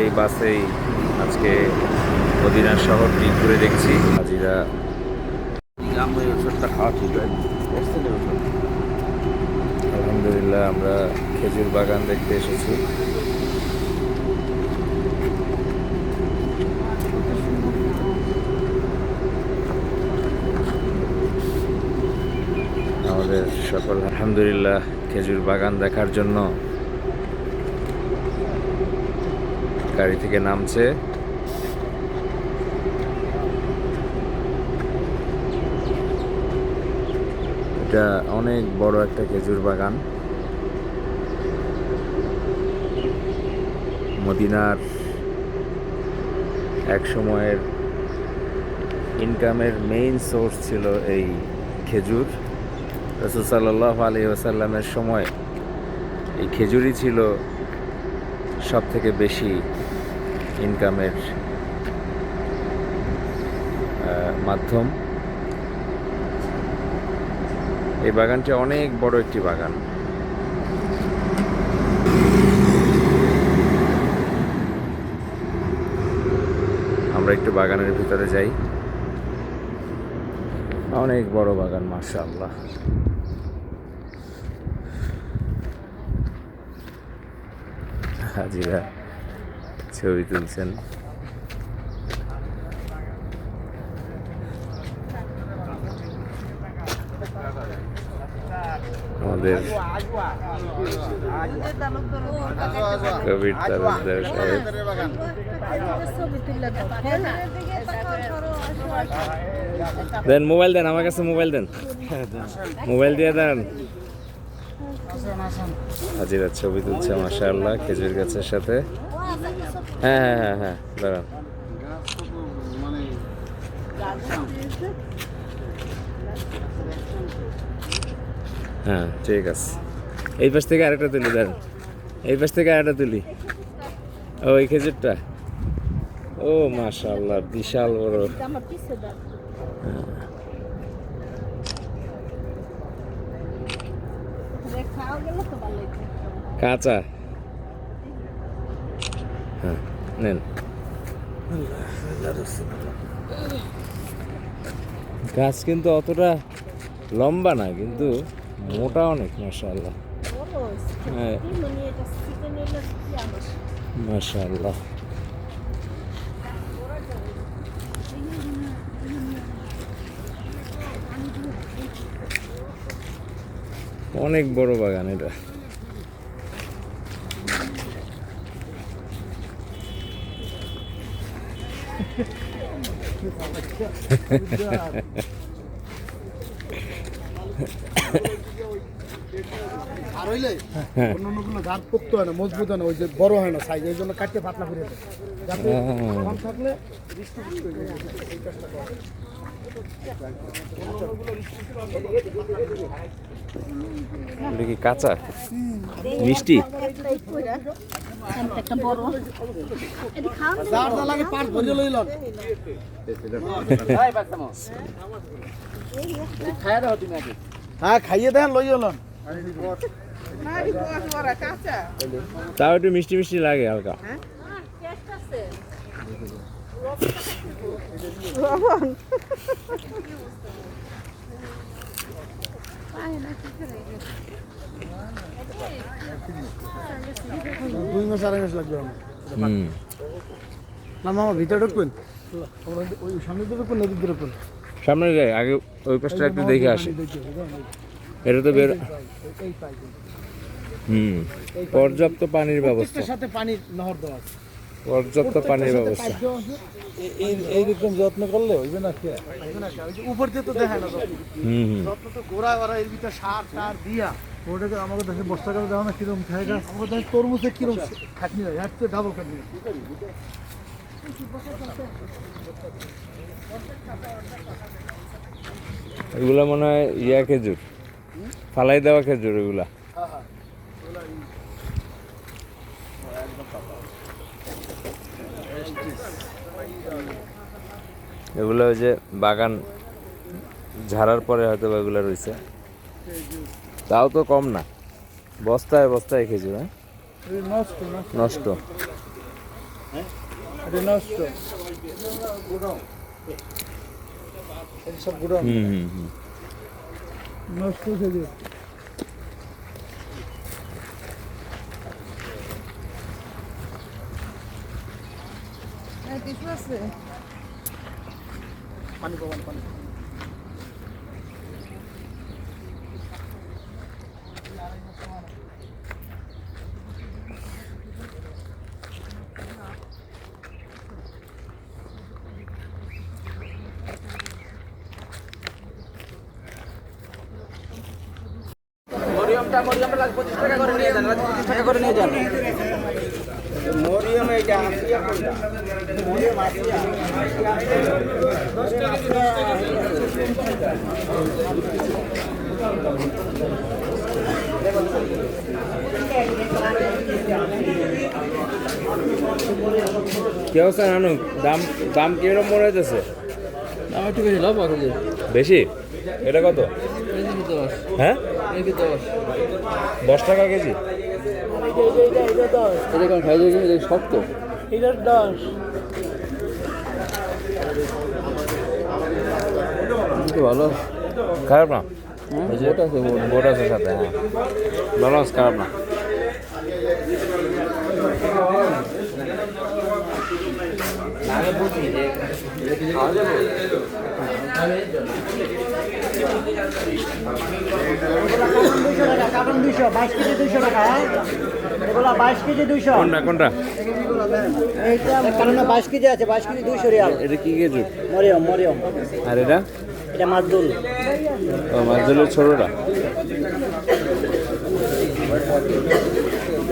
এই বাসেই আজকে মদিনার শহরটি ঘুরে দেখছি। হাজিরা আলহামদুলিল্লাহ আমরা খেজুর বাগান দেখতে এসেছি আমাদের সকল আলহামদুলিল্লাহ খেজুর বাগান দেখার জন্য। গাড়ি থেকে নামছে। এটা অনেক বড় একটা খেজুর বাগান। মদিনার এক সময়ের ইনকামের মেইন সোর্স ছিল এই খেজুর। রসুল সাল্লাহ আলী ওসাল্লামের সময় এই খেজুরি ছিল সব থেকে বেশি ইনকামের মাধ্যম। এই বাগানটি অনেক বড় একটি বাগান। আমরা একটু বাগানের ভিতরে যাই। অনেক বড় বাগান মার্শাল্লাহ হাজিরা ছবি তুলছেন। আমাদের কবির দেন, মোবাইল দেন, আমার কাছে মোবাইল দেন। মোবাইল দিয়ে দেন। হাজিরা ছবি তুলছে, মাশাআল্লাহ, খেজুর গাছের সাথে। হ্যাঁ হ্যাঁ হ্যাঁ হ্যাঁ দাঁড়ান। হ্যাঁ। ঠিক আছে। এই পাশ থেকে আরেকটা তুলি দেন এই পাশ থেকে আরেকটা তুলি। ও এই খেজুরটা। ও মাশাআল্লাহ বিশাল বড়। কাঁচা। হ্যাঁ নেন। গাছ কিন্তু অতটা লম্বা না কিন্তু মোটা অনেক মাশাআল্লাহ। হ্যাঁ। মাশাআল্লাহ। অনেক বড় বাগান এটা। আর হইলে হ্যাঁ। অন্যান্যগুলো ঝাড় পোক্ত হয় না মজবুত হয় না ওই যে বড় হয় না সাইজ জন্য কাটতে পাতলা করে দেয়। যাতে কম থাকলে কাঁচা? মিষ্টি? একটা বড়। এটি খাওয়া যার যা লাগে পাঁচ ভরে লইলন হ্যাঁ খাইয়ে দেন লই এলন তাও একটু মিষ্টি মিষ্টি লাগে হালকা। দুই মাস আড়াই মাস লাগবে আমার। না মামা ভিতরে ঢুকবেন? ওই সামনে নদীর সামনে যাই আগে ওই পাশটা একটু দেখে আসি। এটা তো বের হুম। পর্যাপ্ত পানির ব্যবস্থা। সাথে পানির নহর দেওয়া আছে। পর্যাপ্ত পানির ব্যবস্থা। এইরকম যত্ন করলে হইবে না কে? উপর দিয়ে তো দেখা না হুম হুম। যত্ন তো গোড়া ওরা এর ভিতরে সার টার দিয়া ওটাকে দেখে বস্তা করে দেখো না কীরকম গাছ আমাকে দেখে তরমুজে কীরকম খাটনি হয় ডাবল খাটনি। এগুলা মনে হয় ইয়া খেজুর। ফালাই দেওয়া খেজুর এগুলা। এগুলো ওই যে বাগান ঝাড়ার পরে হয়তো বা এগুলো রয়েছে তাও তো কম না। বস্তায় বস্তায় খেজুর হ্যাঁ? নষ্ট হুম হুম খেজুর। কিছু আছে? পানি পানি মরিয়মটা মরিয়মটা লাগবে পঁচিশ টাকা করে নিয়ে যান পঁচিশ টাকা করে নিয়ে যান মরিয়ম এইটা আসিয়া কোনটা মরিয়ম আসিয়া কি অবস্থা নানু? দাম দাম কীরকম মনে হইতেছে? আমার একটু বেশি লাভ বেশি? এটা কত? হ্যাঁ? দশ। দশ টাকা কেজি? এটা যাবে শক্ত? দশ। ভালো। খারাপ না? হ্যাঁ আছে বোট আছে সাথে হ্যাঁ। ভালো আছে খারাপ না? কেজি কেজি কোনটা কোনটা? কারণ বাইশ কেজি আছে বাইশ কেজি দুইশো রিয়াল। এটা কি খেজুর মরিয়ম মরিয়ম। আর এটা? এটা ও ছোটটা সকালে ভিতরে আসেন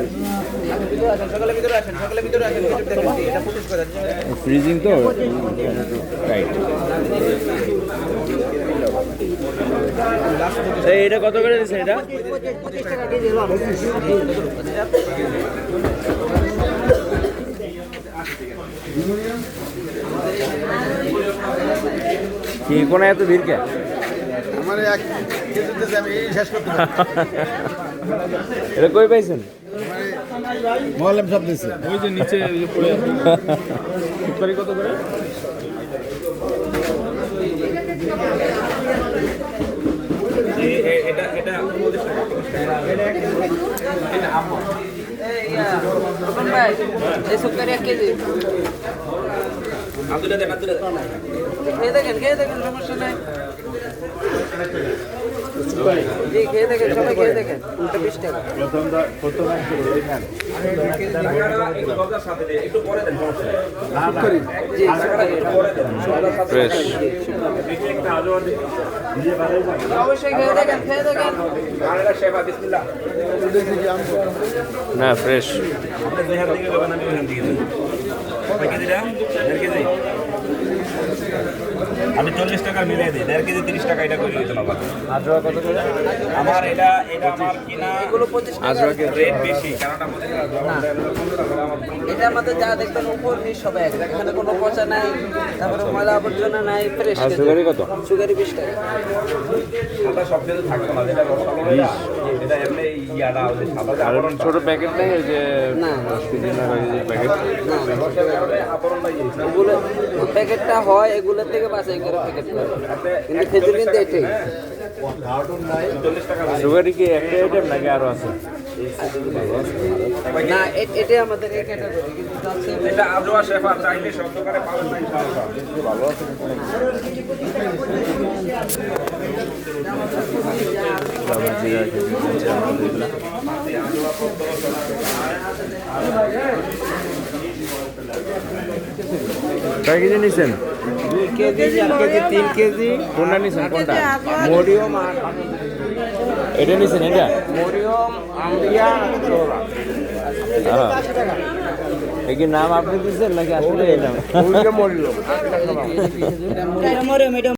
সকালে ভিতরে আসেন এটা পঁচিশ করে ফ্রিজিং তো? রাইট এটা কত করে দিচ্ছে এটা? কি কোন এত ভিড় কে? আমার এক শেষ করতে এটা কই পাইছেন? মোয়াল্লাম সব দিয়েছে ওই যে নিচে পড়ে আছে। কত করে? কেজি। খেয়ে দেখেন খেয়ে দেখেন সমস্যা নাই। জি খেয়ে দেখেন সবাই খেয়ে দেখেন উল্টো বিশ টাকা জি ফ্রেশ অবশ্যই খেয়ে দেখেন খেয়ে দেখেন না ফ্রেশ আমি চল্লিশ টাকা মিলিয়ে দিই। দেড় কেজি তিরিশ টাকা এটা করে দিতে আজওয়া কত করে? আমার এটা এটা আমার কিনা এগুলো পঁচিশ রেট বেশি কারণ এটা আমাদের যা দেখবেন উপর নিচ সব এক। এখানে কোনো পচা নাই তারপরে ময়লা আবর্জনা নাই ফ্রেশ আর সুগারি কত? সুগারি বিশ টাকা। আমরা সব কিছু থাকতো না যেটা এটা এমনি যে যে আবরণটা ছোট প্যাকেট নেই ওই যে না। দশ কেজি না কয় প্যাকেট প্যাকেটটা হয় এগুলোর থেকে বাছাই করে প্যাকেট কিন্তু খেজুর কিন্তু এটাই। সুগারি কি একটা আইটেম নাকি আরও আছে? না এটাই আমাদের এই ক্যাটাগরি কিন্তু এটা আজওয়া শেফা চাইলে সব দোকানে পাবেন না ইনশাআল্লাহ জিরা কেজি দিচ্ছে কয় কেজি নিছেন কেজি চার কেজি তিন কেজি। কোনটা নিছেন কোনটা? মরিয়ম আর এটা নিছেন এটা? মরিয়ম হ্যাঁ এই কি নাম আপনি দিচ্ছেন নাকি আসলে এই নাম? মরিয়ম